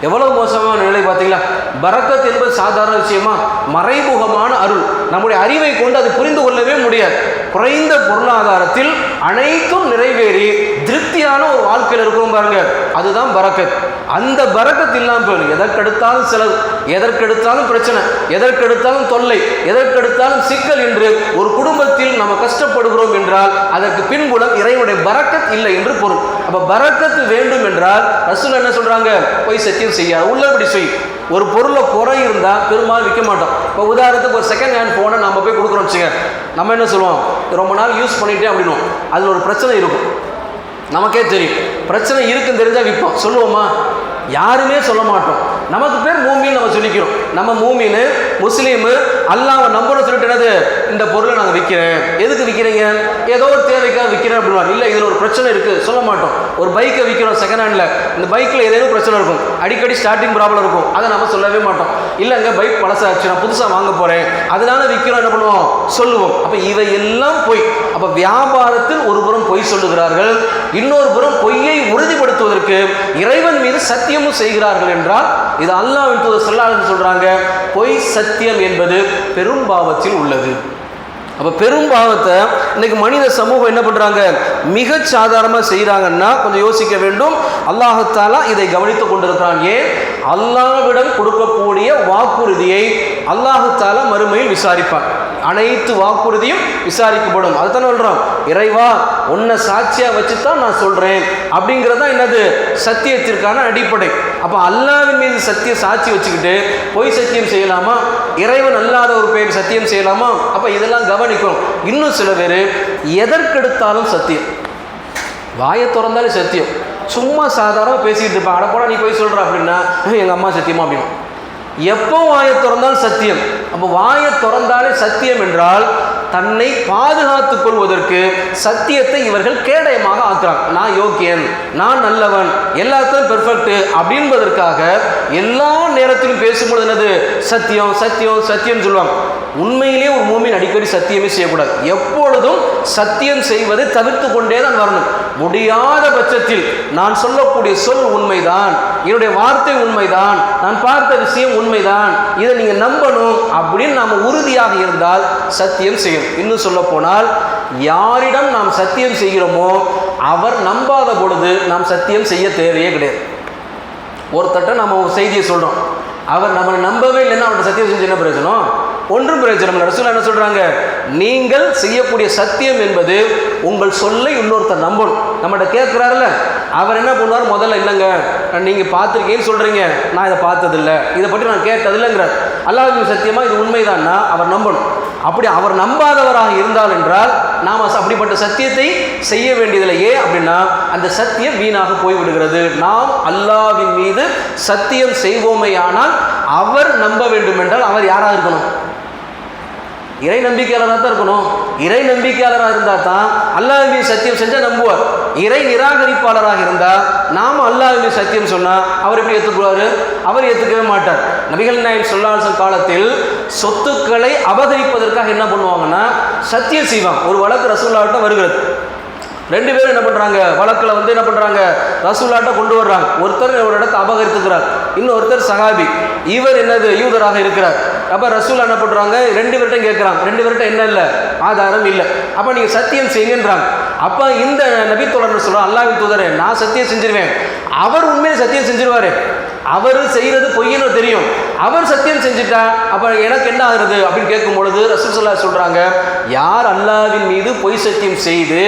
எவ்வளவு மோசமான நிலை பார்த்தீங்களா? பரக்கத் என்பது சாதாரண விஷயமா மறைமுகமான அருள். நம்முடைய அறிவை கொண்டு அது புரிந்து கொள்ளவே முடியாது. குறைந்த பொருளாதாரத்தில் அனைத்தும் நிறைவேறி திருப்தியான ஒரு வாழ்க்கையில் இருக்கிறோம் பாருங்க. அதுதான் பரக்கத் அந்த பரக்கத் இல்லாமல் போயிடும். எதற்கெடுத்தாலும் செலவு எதற்கெடுத்தாலும் பிரச்சனை எதற்கெடுத்தாலும் தொல்லை எதற்கெடுத்தாலும் சிக்கல் என்று ஒரு குடும்பத்தில் நம்ம கஷ்டப்படுகிறோம் என்றால் அதற்கு பின்புலம் இறைவனுடைய பரக்கத் இல்லை என்று பொருள். அப்போ பரக்கத்து வேண்டும் என்றால் ரசூல் என்ன சொல்கிறாங்க போய் சத்தியம் செய்யாது உள்ளபடி செய் ஒரு பொருளை குறை இருந்தால் பெரும்பாலும் விற்க மாட்டோம். இப்போ உதாரணத்துக்கு ஒரு செகண்ட் ஹேண்ட் ஃபோனை நம்ம போய் கொடுக்குறோம் வச்சுங்க நம்ம என்ன சொல்லுவோம்? ரொம்ப நாள் யூஸ் பண்ணிகிட்டே அப்படின்னும் அதில் ஒரு பிரச்சனை இருக்கும். நமக்கே தெரியும். பிரச்சனை இருக்குன்னு தெரிஞ்சால் விற்போம் சொல்லுவோமா? யாருமே சொல்ல மாட்டோம். நமக்கு பேர் மூமின்னு நம்ம சொல்லிக்கிறோம். நம்ம மூமின்னு முஸ்லீமு அல்லாவை நம்பணும் சொல்லிட்டு என்னது? இந்த பொருளை நாங்கள் விற்கிறேன் எதுக்கு விற்கிறீங்க ஏதோ ஒரு தேவைக்காக விற்கிறேன் அப்படின்னா இல்லை இதில் ஒரு பிரச்சனை இருக்குது சொல்ல மாட்டோம். ஒரு பைக்கை விற்கிறோம் செகண்ட் ஹேண்டில் இந்த பைக்கில் ஏதேனும் பிரச்சனை இருக்கும். அடிக்கடி ஸ்டார்டிங் ப்ராப்ளம் இருக்கும். அதை நம்ம சொல்லவே மாட்டோம். இல்லைங்க பைக் பழசாச்சு நான் புதுசாக வாங்க போகிறேன் அதனால விற்கிறோம் என்ன பண்ணுவோம்? சொல்லுவோம். அப்போ இவை எல்லாம் பொய் அப்போ வியாபாரத்தில் ஒரு புறம் பொய் சொல்லுகிறார்கள். இன்னொரு புறம் பொய்யை உறுதிப்படுத்துவதற்கு இறைவன் மீது சத்தியமும் செய்கிறார்கள் என்றால் இது அல்லாஹ் தூதர் சொல்லாதுன்னு சொல்கிறாங்க பொய் சத்தியம் என்பது பெரும்பாவத்தில் உள்ளது. அப்போ பெரும் பாவத்தை இன்னைக்கு மனித சமூகம் என்ன பண்ணுறாங்க மிக சாதாரணமாக செய்கிறாங்கன்னா கொஞ்சம் யோசிக்க வேண்டும். அல்லாஹத்தாலா இதை கவனித்து கொண்டிருக்கிறான். ஏன்? அல்லாவிடம் கொடுக்கக்கூடிய வாக்குறுதியை அல்லாஹத்தாலா மறுமையில் விசாரிப்பான். அனைத்து வாக்குறுதியும் விசாரிக்கப்படும். அதுதான் சொல்கிறோம் இறைவா உன்னை சாட்சியாக வச்சு தான் நான் சொல்கிறேன் அப்படிங்கிறது தான் என்னது? சத்தியத்திற்கான அடிப்படை. அப்போ அல்லாவின் மீது சத்திய சாட்சி வச்சுக்கிட்டு பொய் சத்தியம் செய்யலாமா? இறைவன் அல்லாத ஒரு பேர் சத்தியம் செய்யலாமா? அப்போ இதெல்லாம் கவனிக்கணும். இன்னும் சில பேர் எதற்கெடுத்தாலும் சத்தியம். வாயை திறந்தாலே சத்தியம். சும்மா சாதாரணமாக பேசிக்கிட்டு இருப்பான். அட நீ போய் சொல்கிற அப்படின்னா எங்கள் அம்மா சத்தியமா? அப்படின்னா எப்போ வாயை திறந்தாலும் சத்தியம். அப்போ வாயை திறந்தாலே சத்தியம் என்றால் தன்னை பாதுகாத்துக் கொள்வதற்கு சத்தியத்தை இவர்கள் கேடயமாக ஆக்குறாங்க. நான் யோக்கியன் நான் நல்லவன் எல்லாத்தையும் பெர்ஃபெக்ட் அப்படின்பதற்காக எல்லா நேரத்திலும் பேசும்பொழுது என்னது? சத்தியம் சத்தியம் சத்தியம் சொல்லுவாங்க. உண்மையிலே ஒரு மூமின் அடிக்கடி சத்தியமே செய்யக்கூடாது. எப்பொழுதும் சத்தியம் செய்வதை தவிர்த்து கொண்டே தான் வரணும். முடியாத பட்சத்தில் நான் சொல்லக்கூடிய சொல் உண்மைதான் என்னுடைய வார்த்தை உண்மைதான் நான் பார்த்த விஷயம் உண்மைதான் இதை நீங்கள் நம்பணும் அப்படின்னு நாம் உறுதியாக இருந்தால் சத்தியம் செய்யும் இன்னும் சொல்ல போனால் யாரிடம் நாம் சத்தியம் செய்கிறோமோ அவர் நம்பாத பொழுது நாம் சத்தியம் செய்ய தேவையே கிடையாது. ஒருத்தட்ட நம்ம ஒரு செய்தியை சொல்கிறோம் அவர் நம்மளை நம்பவே இல்லைன்னா அவர்கிட்ட சத்தியம் செஞ்சு என்ன பிரயோஜனம்? ஒன்றும் பிரயோஜனம் இல்லை. என்ன சொல்கிறாங்க நீங்கள் செய்யக்கூடிய சத்தியம் என்பது உங்கள் சொல்லை இன்னொருத்தர் நம்பணும் நம்மகிட்ட கேட்குறாருல அவர் என்ன பண்ணுவார்? முதல்ல இல்லைங்க நீங்கள் பார்த்துருக்கீங்கன்னு சொல்கிறீங்க நான் இதை பார்த்ததில்ல. இதை பற்றி நான் கேட்டதில்லைங்கிறார். அல்லாஹ் சத்தியமாக இது உண்மைதான்னா அவர் நம்பணும். அப்படி அவர் நம்பாதவராக இருந்தால் என்றால் நாம் அப்படிப்பட்ட சத்தியத்தை செய்ய வேண்டியதில்லை. ஏன் அப்படின்னா அந்த சத்தியம் வீணாக போய்விடுகிறது. நாம் அல்லாவின் மீது சத்தியம் செய்வோமேயானால் அவர் நம்ப வேண்டும் என்றால் அவர் யாராக இருக்கணும்? இறை நம்பிக்கையாளராக தான் இருக்கணும். இறை நம்பிக்கையாளராக இருந்தால் தான் அல்லாஹ் சத்தியம் செஞ்சால் நம்புவார். இறை நிராகரிப்பாளராக இருந்தால் நாம் அல்லாஹ் சத்தியம் சொன்னால் அவர் எப்படி ஏற்றுக்குவார் அவர் ஏற்றுக்கவே மாட்டார். நபிகள் நாயகம் சொல்லாசன் காலத்தில் சொத்துக்களை அபகரிப்பதற்காக என்ன பண்ணுவாங்கன்னா சத்தியம் செய்வாங்க. ஒரு வழக்கு ரசூல்லாவிட்ட வருகிறது. ரெண்டு பேரும் என்ன பண்ணுறாங்க வழக்கில் வந்து என்ன பண்ணுறாங்க ரசூல்லாட்ட கொண்டு வர்றாங்க. ஒருத்தர் ஒரு இடத்த அபகரித்துக்கிறார். இன்னொருத்தர் சஹாபி. இவர் என்னது? யூதராக இருக்கிறார். அப்போ ரசூலா என்ன பண்ணுறாங்க ரெண்டு பேர்கிட்ட கேட்குறாங்க. ரெண்டு பேர்கிட்ட என்ன இல்லை? ஆதாரம் இல்லை. அப்போ நீங்கள் சத்தியம் செய்யுங்கன்றாங்க. அப்போ இந்த நபித்தோழர் சொல்கிறார் அல்லாவின் தூதரே நான் சத்தியம் செஞ்சிருவேன். அவர் உண்மையிலே சத்தியம் செஞ்சிருவாரு. அவர் செய்கிறது பொய்ன்னு தெரியும். அவர் சத்தியம் செஞ்சுட்டா அப்போ எனக்கு என்ன ஆகுறது அப்படின்னு கேட்கும் பொழுது ரசூசல்லா சொல்கிறாங்க யார் அல்லாவின் மீது பொய் சத்தியம் செய்து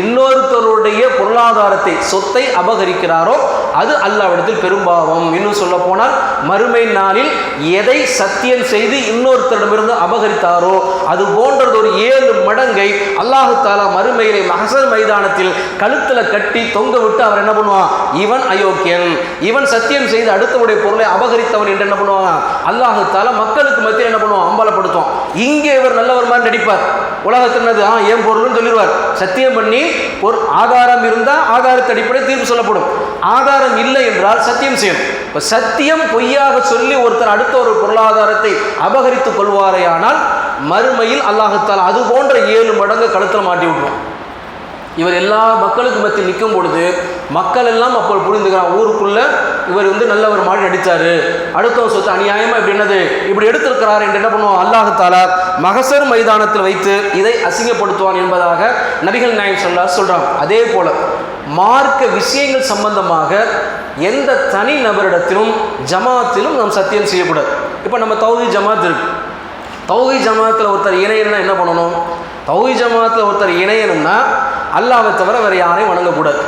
இன்னொருத்தருடைய பொருளாதாரத்தை சொத்தை அபகரிக்கிறாரோ அது அல்லாவிடத்தில் பெரும்பாவம். இன்னும் சொல்ல போனால் மறுமை நாளில் எதை சத்தியம் செய்து இன்னொருத்தரிடமிருந்து அபகரித்தாரோ அது போன்றது ஒரு ஏழு மடங்கை அல்லாஹு தாலா மறுமையிலே மகசர் மைதானத்தில் கழுத்தில் கட்டி தொங்க விட்டு அவர் என்ன பண்ணுவான்? இவன் அயோக்கியன். இவன் சத்தியம் செய்து அடுத்தவனுடைய பொருளை அபகரித்தவன் என்று என்ன பண்ணுவாங்க? அல்லாஹு தாலா மக்களுக்கு மத்தியில் என்ன பண்ணுவான்? அம்பலப்படுத்தும் இங்கே இவர் நல்லவர் மாதிரி நடிப்பார். உலகத்தினது ஆ ஏன் பொருள்னு சொல்லிடுவார் சத்தியம் பண்ணி ஒரு ஆதாரம் இருந்தால் ஆதாரத்தை அடிப்படையில் தீர்ப்பு சொல்லப்படும். ஆதாரம் இல்லை என்றால் சத்தியம் செய்யணும். இப்போ சத்தியம் பொய்யாக சொல்லி ஒருத்தர் அடுத்த ஒரு பொருளாதாரத்தை அபகரித்துக் கொள்வாரேயானால் மறுமையில் அல்லாஹத்தால் அது போன்ற ஏழு மடங்கு கழுத்தில் மாட்டி விட்டுருவோம் இவர் எல்லா மக்களுக்கு மத்தியில் நிற்கும் பொழுது மக்கள் எல்லாம் அப்போ புரிந்துக்கிறான் ஊருக்குள்ளே இவர் வந்து நல்ல ஒரு மாடி நடித்தாரு அடுத்தவன் சொத்து அநியாயமாக இப்படி என்னது இப்படி எடுத்திருக்கிறார் என்று என்ன பண்ணுவோம்? அல்லாஹாலா மகசர் மைதானத்தில் வைத்து இதை அசிங்கப்படுத்துவான் என்பதாக நபிகள் நாயகம் சொல்ல சொல்கிறான் அதே போல் மார்க்க விஷயங்கள் சம்பந்தமாக எந்த தனி நபரிடத்திலும் ஜமாத்திலும் நாம் சத்தியம் செய்யக்கூடாது. இப்போ நம்ம தௌஹி ஜமாத் இருக்கு. தௌஹி ஜமாத்தில் ஒருத்தர் இணையணும்னா என்ன பண்ணணும்? தௌஹி ஜமாத்தில் ஒருத்தர் இணையணும்னா அல்லாவை தவிர வேறு யாரையும் வணங்கக்கூடாது.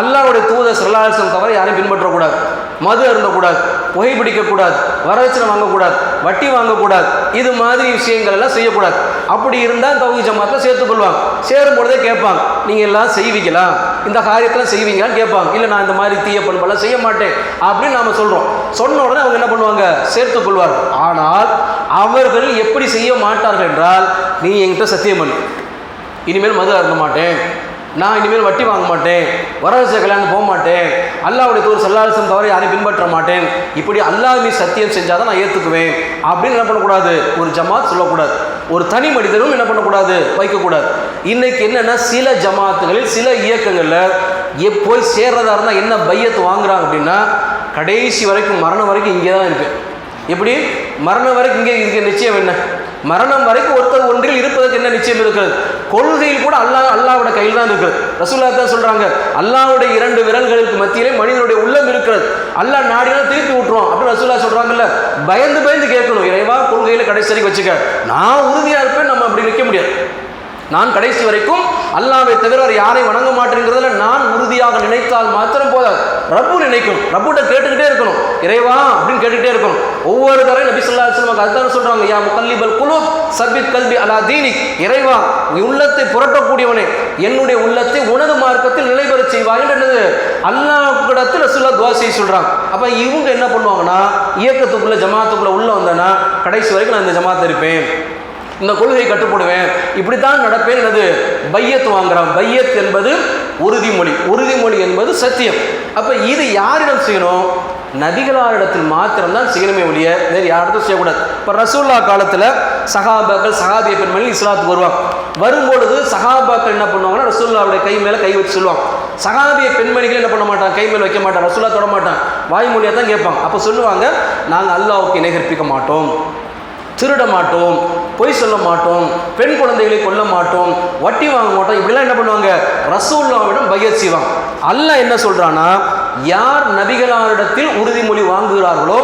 அல்லாவுடைய தூத சல்லாசம் தவிர யாரையும் பின்பற்றக்கூடாது. மது அருந்தக்கூடாது புகைப்பிடிக்கக்கூடாது வரதட்சணை வாங்கக்கூடாது வட்டி வாங்கக்கூடாது இது மாதிரி விஷயங்கள் எல்லாம் செய்யக்கூடாது. அப்படி இருந்தால் தௌஹி ஜமாத்தில் சேர்த்துக்கொள்வாங்க சேரும் பொழுதே கேட்பாங்க நீங்கள் எல்லாம் செய்வீங்களா? இந்த காரியத்தில் செய்வீங்களான்னு கேட்பாங்க. இல்லை நான் இந்த மாதிரி தீய பண்பெல்லாம் செய்ய மாட்டேன். அப்படின்னு நாம் சொல்கிறோம் சொன்ன உடனே அவங்க என்ன பண்ணுவாங்க? சேர்த்துக்கொள்வார்கள் ஆனால் அவர்கள் எப்படி செய்ய மாட்டார்கள் என்றால் நீ என்கிட்ட சத்தியம் பண்ணு. இனிமேல் மது அருந்த மாட்டேன். நான் இனிமேல் வட்டி வாங்க மாட்டேன். வரவச கல்யாணம் போக மாட்டேன். அல்லாவுடைய தூர் சல்லாசம் தவிர யாரையும் பின்பற்ற மாட்டேன். இப்படி அல்லாஹ் மீது சத்தியம் செஞ்சால் தான் நான் ஏற்றுக்குவேன் அப்படின்னு என்ன பண்ணக்கூடாது? ஒரு ஜமாத் சொல்லக்கூடாது. ஒரு தனி மனிதரும் என்ன பண்ணக்கூடாது? வைக்கக்கூடாது. இன்னைக்கு என்னென்னா சில ஜமாத்துகளில் சில இயக்கங்களில் எப் போய் சேர்றதா இருந்தால் என்ன பையத்து வாங்குறாங்க அப்படின்னா கடைசி வரைக்கும் மரணம் வரைக்கும் இங்கே தான் இருக்குது எப்படி? மரணம் வரைக்கும் இங்கே இங்கே நிச்சயம் என்ன? மரணம் வரைக்கும் ஒருத்தர் ஒன்றில் இருப்பதற்கு என்ன நிச்சயம் இருக்கிறது? கொள்கையில் கூட அல்லாஹ் அல்லாவோட கையில் தான் இருக்கிறது ரசூல்லா தான் சொல்றாங்க அல்லாவுடைய இரண்டு விரல்களுக்கு மத்தியிலே மனிதனுடைய உள்ளம் இருக்கிறது. அல்லாஹ் நாடினா திருப்பி விட்டுருவோம் அப்படின்னு ரசூல்லா சொல்றாங்கல்ல பயந்து பயந்து கேட்கணும் இறைவா கொள்கையில கடைசி வச்சுக்க. நான் உறுதியா இருப்பேன் நம்ம அப்படி நிற்க முடியாது. நான் கடைசி வரைக்கும் அல்லாவை தவிர வேறு யாரையும் வணங்க மாட்டேங்கிறதுல நான் உறுதியாக நினைத்தால் மாத்திரம் போதாது. ரப்பு நினைக்கும். ரப்புட்ட கேட்டுக்கிட்டே இருக்கணும். இறைவா அப்படின்னு கேட்டுக்கிட்டே இருக்கணும். ஒவ்வொரு தரையும் நபி சொல்லா சொல்லுவாங்க அதுதான் சொல்றாங்க யா முகல்லிபல் குழு சர்பித் கல்வி அலா தீனி இறைவா உன் உள்ளத்தை புரட்டக்கூடியவனே. என்னுடைய உள்ளத்தை உனது மார்க்கத்தில் நிலை செய்வாய் என்னது? அல்லாஹ்விடத்தில் ரசூல்லா துவா செய்ய சொல்றாங்க. அப்ப இவங்க என்ன பண்ணுவாங்கன்னா இயக்கத்துக்குள்ள ஜமாத்துக்குள்ள உள்ள வந்தேன்னா கடைசி வரைக்கும் நான் இந்த ஜமாத்து இருப்பேன். இந்த கொள்கையை கட்டுப்படுவேன். இப்படித்தான் நடப்பேன் எனது பையத் வாங்குறான். பையத் என்பது உறுதிமொழி. உறுதிமொழி என்பது சத்தியம். அப்போ இது யாரிடம் செய்யணும்? நபிகளாரிடத்தில் மாத்திரம்தான் செய்யணுமே ஒழிய வேறு யாரிடத்தும் செய்யக்கூடாது. இப்போ ரசூல்லா காலத்தில் சகாபாக்கள் சகாபிய பெண்மணி இஸ்லாத்துக்கு வருவாங்க. வரும்பொழுது சகாபாக்கள் என்ன பண்ணுவாங்கன்னா ரசூல்லாவுடைய கை மேலே கை வச்சு சொல்லுவாங்க. சகாபிய பெண்மணிகள் என்ன பண்ண மாட்டாங்க? கை மேலே வைக்க மாட்டாங்க. ரசூல்லா தொட மாட்டாங்க. வாய்மொழியாக தான் கேட்பாங்க. அப்போ சொல்லுவாங்க நாங்கள் அல்லாவுக்கு இணை கற்பிக்க மாட்டோம். திருட மாட்டோம் பொய் சொல்ல மாட்டோம் பெண் குழந்தைகளை கொல்ல மாட்டோம் வட்டி வாங்க மாட்டோம். இப்படிலாம் என்ன பண்ணுவாங்க? ரசூல்லாவிடம் பையத் செய்வாங்க. அல்லாஹ் என்ன சொல்கிறான்னா யார் நபிகளாரிடத்தில் உறுதிமொழி வாங்குகிறார்களோ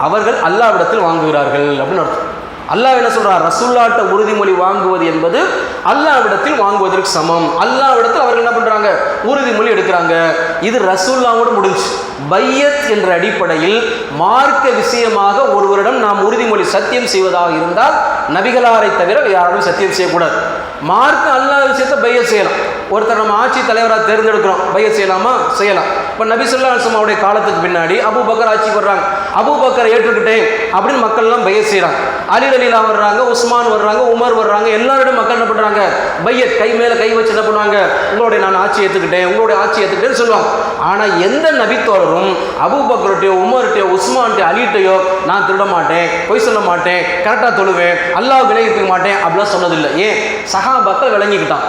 அவர்கள் அல்லாவிடத்தில் வாங்குகிறார்கள் அப்படின்னு அர்த்தம். அல்லாஹ் என்ன சொல்றார் ரசுல்லாட்ட உறுதிமொழி வாங்குவது என்பது அல்லாவிடத்தில் வாங்குவதற்கு சமம். அல்லாவிடத்தில் அவர்கள் என்ன பண்றாங்க? உறுதிமொழி எடுக்கிறாங்க. இது ரசூல்லாவோடு முடிஞ்சு. பையத் என்ற அடிப்படையில் மார்க்க விஷயமாக ஒருவரிடம் நாம் உறுதிமொழி சத்தியம் செய்வதாக இருந்தால் நபிகளாரை தவிர யாராலும் சத்தியம் செய்யக்கூடாது. மார்க்க அல்லாஹ் விஷயத்தை பையத் செய்யலாம். ஒருத்தர் நம்ம ஆட்சி தலைவராக தேர்ந்தெடுக்கிறோம். பையத் செய்யலாமா? செய்யலாம். இப்போ நபி சொல்லா அவருடைய காலத்துக்கு பின்னாடி அபு பக்கர் ஆட்சிக்கு வர்றாங்க. அபுபக்கரை ஏற்றுக்கிட்டேன் அப்படின்னு மக்கள்லாம் பைய செய்கிறாங்க அலி அலிலா வர்றாங்க உஸ்மான் வர்றாங்க உமர் வர்றாங்க எல்லாரோட மக்கள் என்ன பண்ணுறாங்க பையத் கை மேலே கை வச்சு என்ன பண்ணுவாங்க? உங்களுடைய நான் ஆட்சி ஏற்றுக்கிட்டேன் உங்களுடைய ஆட்சி ஏற்றுக்கிட்டேன்னு சொல்லுவாங்க. ஆனால் எந்த நபித்தோழரும் அபூபக்கர்கிட்டயோ உமர்கிட்டயோ உஸ்மான்கிட்டயோ அலிட்டையோ நான் திருட மாட்டேன் பொய் சொல்ல மாட்டேன் கரெக்டாக தொழுவேன் அல்லாஹ் விலகிக்க மாட்டேன் அப்படிலாம் சொன்னதில்லை. ஏன்? சஹாபாக்கள் விளங்கிக்கிட்டான்.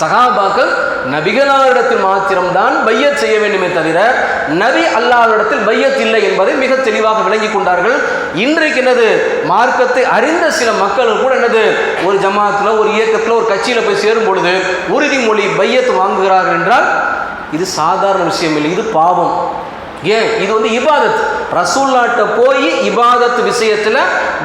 சகாபாக்கள் நபிகளாரிடத்தில் மாத்திரம்தான் பையத் செய்ய வேண்டுமே தவிர நபி அல்லாவிடத்தில் பையத் இல்லை என்பதை மிக தெளிவாக விளங்கி கொண்டார்கள். இன்றைக்கு என்னது? மார்க்கத்தை அறிந்த சில மக்கள் கூட என்னது? ஒரு ஜமாத்தில் ஒரு இயக்கத்தில் ஒரு கட்சியில் போய் சேரும் பொழுது உறுதிமொழி பையத் வாங்குகிறார்கள் என்றால் இது சாதாரண விஷயம் இல்லை இது பாவம். ஏன்? இது வந்து இபாதத். ரசூல்லாட்ட போய் இபாதத் விஷயத்தில்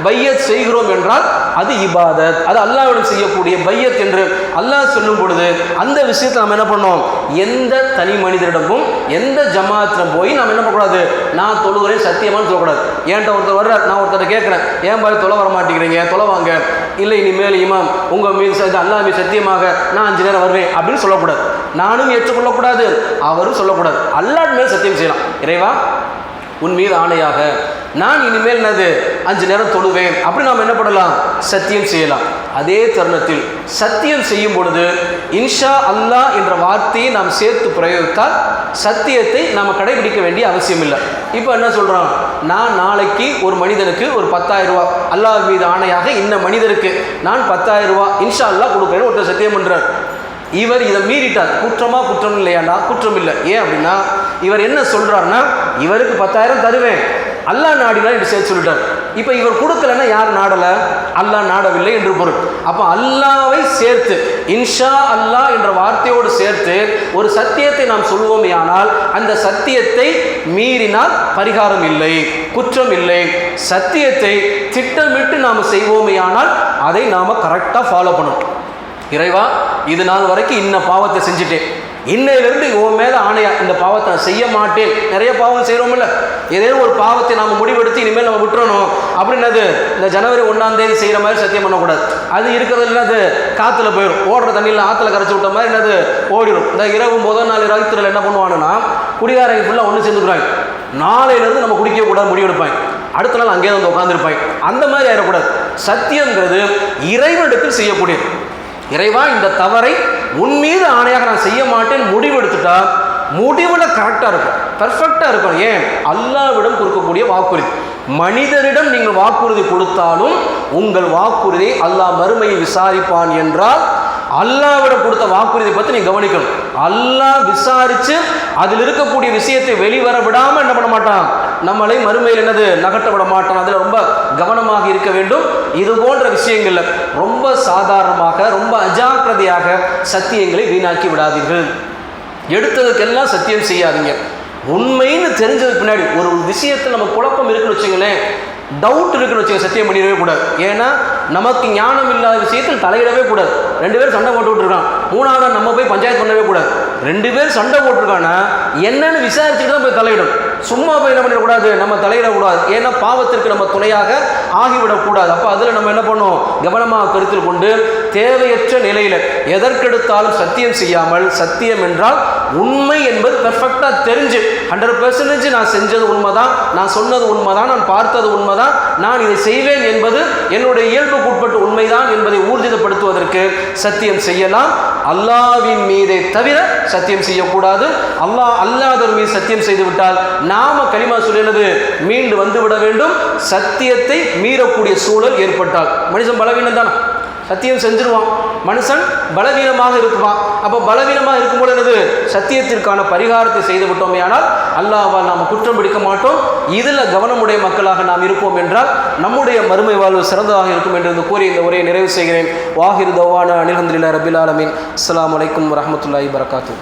பையத் செய்கிறோம் என்றால் அது இபாதத் அது அல்லாவிடம் செய்யக்கூடிய பையத் என்று அல்லாஹ் சொல்லும் பொழுது அந்த விஷயத்தை நம்ம என்ன பண்ணோம்? எந்த தனி மனிதரிடமும் எந்த ஜமாத்திடம் போய் நம்ம என்ன பண்ணக்கூடாது? நான் தொழுகிறேன் சத்தியமானு சொல்லக்கூடாது. ஏன்ட்ட ஒருத்தர் வர்ற நான் ஒருத்தர் கேட்குறேன். ஏன் பாரு தொலை வர மாட்டேங்கிறீங்க தொலை வாங்க. இல்லை இனிமேல் இமாம் உங்கள் மீது ச- அல்லாஹ் மீது சத்தியமாக நான் அஞ்சு நேரம் வருவேன் அப்படின்னு சொல்லக்கூடாது. நானும் ஏற்றுக்கொள்ளக்கூடாது அவரும் சொல்லக்கூடாது. அல்லாட் மேல் சத்தியம் செய்யலாம். இறைவா உன் மீது ஆணையாக நான் இனிமேல் என்னது? அஞ்சு நேரம் தொழுவேன். அப்படி நாம் என்ன பண்ணலாம்? சத்தியம் செய்யலாம். அதே தருணத்தில் சத்தியம் செய்யும் பொழுது இன்ஷா அல்லாஹ் என்ற வார்த்தையை நாம் சேர்த்து பிரயோகித்தால் சத்தியத்தை நாம் கடைபிடிக்க வேண்டிய அவசியம் இல்லை. இப்போ என்ன சொல்கிறோம் நான் நாளைக்கு ஒரு மனிதனுக்கு ஒரு பத்தாயிரம் ரூபா அல்லாஹ் மீது ஆணையாக இந்த மனிதருக்கு நான் பத்தாயிரம் ரூபா இன்ஷா அல்லாஹ் கொடுக்குறேன்னு ஒருத்தர் சத்தியம் பண்ணுறார் இவர் இதை மீறிட்டார். குற்றமா குற்றம் இல்லையாண்டா? குற்றம் இல்லை. ஏன் அப்படின்னா இவர் என்ன சொல்றாருன்னா இவருக்கு பத்தாயிரம் தருவேன். அல்லாஹ் நாடினா என்று சேர்த்து சொல்லிட்டார். இப்போ இவர் கொடுக்கலன்னா யார் நாடலை? அல்லாஹ் நாடவில்லை என்று பொருள். அப்போ அல்லாவை சேர்த்து இன்ஷா அல்லாஹ் என்ற வார்த்தையோடு சேர்த்து ஒரு சத்தியத்தை நாம் சொல்வோமே ஆனால் அந்த சத்தியத்தை மீறினால் பரிகாரம் இல்லை குற்றம் இல்லை. சத்தியத்தை திட்டமிட்டு நாம் செய்வோமே ஆனால் அதை நாம் கரெக்டாக ஃபாலோ பண்ணணும். இறைவா இது நாள் வரைக்கும் இன்ன பாவத்தை செஞ்சுட்டேன். இன்னையிலிருந்து உன் மேலே ஆணையா இந்த பாவத்தை நான் செய்ய மாட்டேன். நிறைய பாவம் செய்கிறோம்ல ஏதேனும் ஒரு பாவத்தை நம்ம முடிவெடுத்து இனிமேல் நம்ம விட்டுறணும். அப்படின்னது இந்த ஜனவரி ஒன்றாம் தேதி செய்கிற மாதிரி சத்தியம் பண்ணக்கூடாது. அது இருக்கிறது என்னது? காற்றுல போயிடும் ஓடுற தண்ணியில் ஆற்றுல கரைச்சி விட்ட மாதிரி என்னது? ஓடிடும் இந்த இரவு முதல் நாள் ராத்திரியில் என்ன பண்ணுவானுன்னா குடிகாரங்க ஃபுல்லாக ஒன்று சேர்ந்துக்கிறாங்க. நாளையிலேருந்து நம்ம குடிக்க கூடாது முடிவெடுப்பாங்க. அடுத்த நாள் அங்கேயே வந்து உட்காந்துருப்பாங்க அந்த மாதிரி ஆயிடக்கூடாது. சத்தியங்கிறது இறைவனிடத்தில் செய்யக்கூடியது. இறைவா இந்த தவறை உன் மீது ஆணையாக நான் செய்ய மாட்டேன். முடிவெடுத்துட்டா முடிவில் கரெக்டாக இருக்கும். பர்ஃபெக்டாக இருக்கும். ஏன்? அல்லாவிடம் கொடுக்கக்கூடிய வாக்குறுதி. மனிதரிடம் நீங்கள் வாக்குறுதி கொடுத்தாலும் உங்கள் வாக்குறுதியை அல்லாஹ் மறுமையை விசாரிப்பான் என்றால் அல்லாவிடம் கொடுத்த வாக்குறுதியை பற்றி நீ கவனிக்கணும். அல்லாஹ் விசாரித்து அதில் இருக்கக்கூடிய விஷயத்தை வெளிவர விடாமல் என்ன பண்ண மாட்டான்? நம்மளை மறுமையில் என்னது நகட்ட விட அதில் ரொம்ப கவனமாக இருக்க வேண்டும். இது போன்ற விஷயங்களில் ரொம்ப சாதாரணமாக ரொம்ப அஜாக்கிரதையாக சத்தியங்களை வீணாக்கி விடாதீர்கள். எடுத்ததுக்கெல்லாம் சத்தியம் செய்யாதீங்க. உண்மைன்னு தெரிஞ்சது பின்னாடி ஒரு விஷயத்தில் நம்ம குழப்பம் இருக்குன்னு வச்சுங்களேன் டவுட் இருக்குன்னு வச்சுங்க சத்தியம் பண்ணிடவே கூடாது. ஏன்னா நமக்கு ஞானம் இல்லாத விஷயத்தில் தலையிடவே கூடாது. ரெண்டு பேரும் சண்டை போட்டு விட்டுருக்கான் மூணாவது நம்ம போய் பஞ்சாயத்து பண்ணவே கூடாது. ரெண்டு பேர் சண்டை போட்டிருக்கானா என்னன்னு விசாரிச்சுட்டு தான் போய் தலையிடும் சும்மா போய் என்ன பண்ணிடக்கூடாது? நம்ம தலையிடக்கூடாது. ஏன்னா பாவத்திற்கு நம்ம துணையாக ஆகிவிடக்கூடாது. அப்போ அதில் நம்ம என்ன பண்ணோம் கவனமாக கருத்தில் கொண்டு தேவையற்ற நிலையில் எதற்கெடுத்தாலும் சத்தியம் செய்யாமல் சத்தியம் என்றால் உண்மை என்பது பெர்ஃபெக்டாக தெரிஞ்சு ஹண்ட்ரட் பெர்சன்டேஜ் நான் செஞ்சது உண்மைதான் நான் சொன்னது உண்மைதான் நான் பார்த்தது உண்மைதான் நான் இதை செய்வேன் என்பது என்னுடைய இயல்பு உட்பட்டு உண்மைதான் என்பதை ஊர்ஜிதப்படுத்துவதற்கு சத்தியம் செய்யலாம். அல்லாவின் மீதே தவிர சத்தியம் செய்யக்கூடாது. அல்லாஹ் அல்லாதவர் மீது சத்தியம் செய்து விட்டால் நாம களிமா சொல்லினது மீண்டு வந்து விட வேண்டும். சத்தியத்தை மீறக்கூடிய சூழல் ஏற்பட்டால். மனிதன் பலவீனம் தான் சத்தியம் செஞ்சிருவான். மனுஷன் பலவீனமாக இருக்குவான். அப்போ பலவீனமாக இருக்கும்போது என்னது? சத்தியத்திற்கான பரிகாரத்தை செய்து விட்டோமே. ஆனால் அல்லாவால் நாம் குற்றம் பிடிக்க மாட்டோம். இதில் கவனமுடைய மக்களாக நாம் இருப்போம் என்றால் நம்முடைய மறுமை வாழ்வு சிறந்ததாக இருக்கும் என்று கூறி இந்த உரையை நிறைவு செய்கிறேன். வாஹிர் தவான அனிலந்திரில ரபில் ஆலமின். அஸ்லாம் வலைக்கம் வரமத்துல்லாஹி வரகாத்து